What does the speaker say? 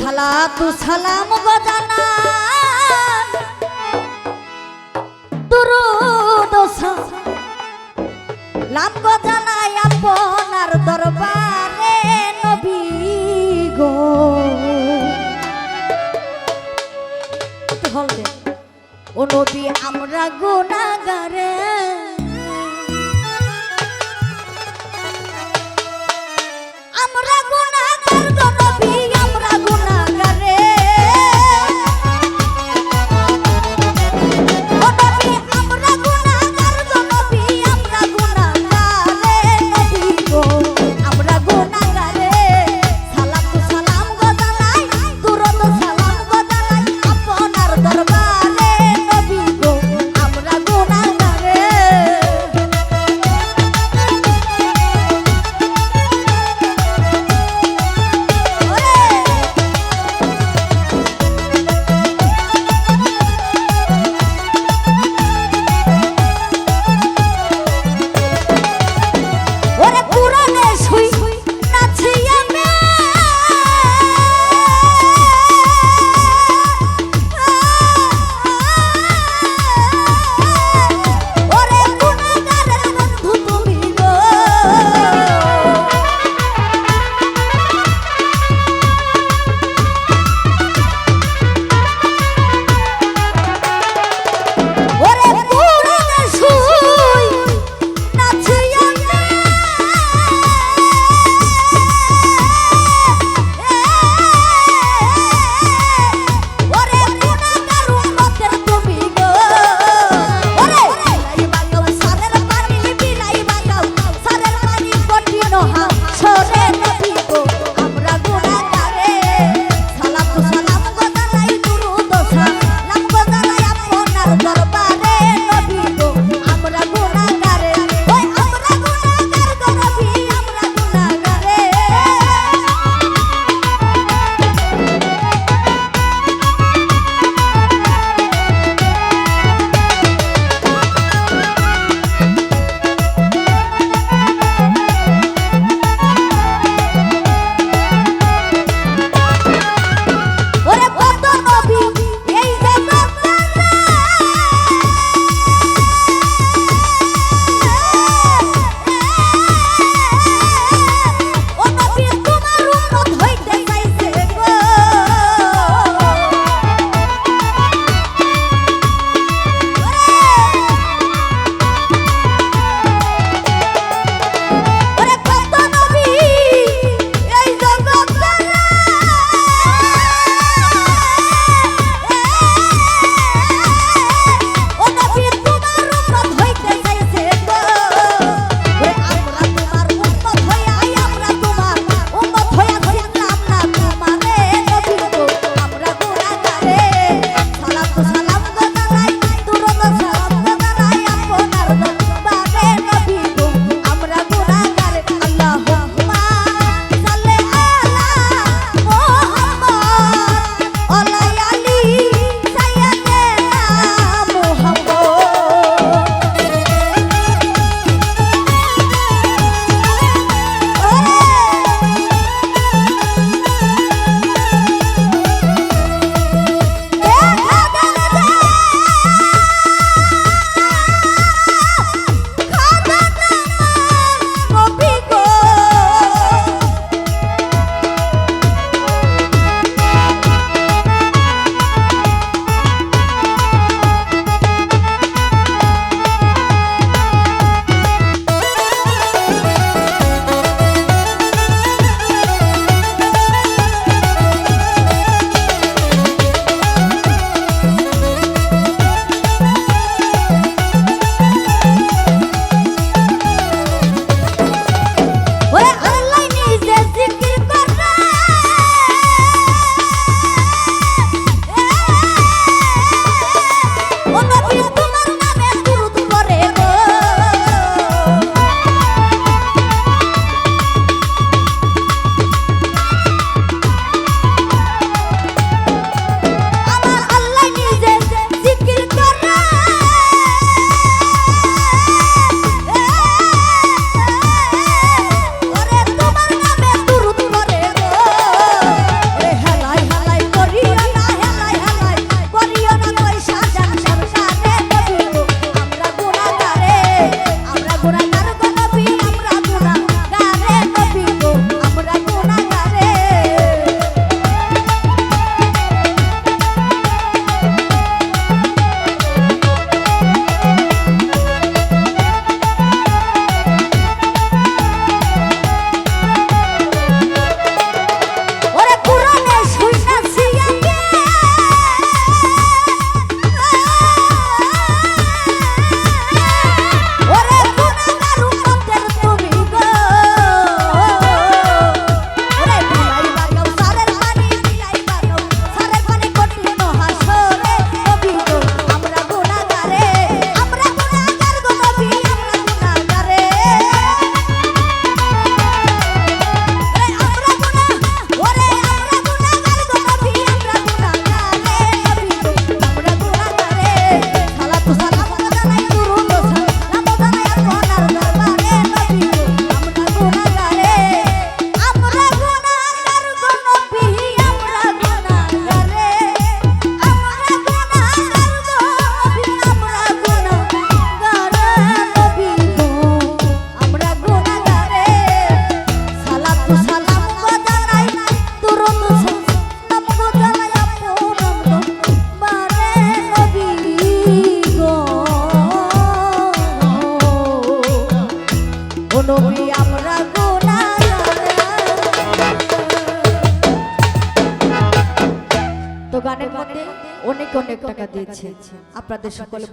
সালাতু সালাম গজানান দুরুদ লাম গজানাই আপনার দরবারে নবী গো। হলবে ও নবী আমরা গুনাগারে। আমরা Oh, hey. নবী অনেক অনেক টাকা দিয়েছে। আপনাদের সকলে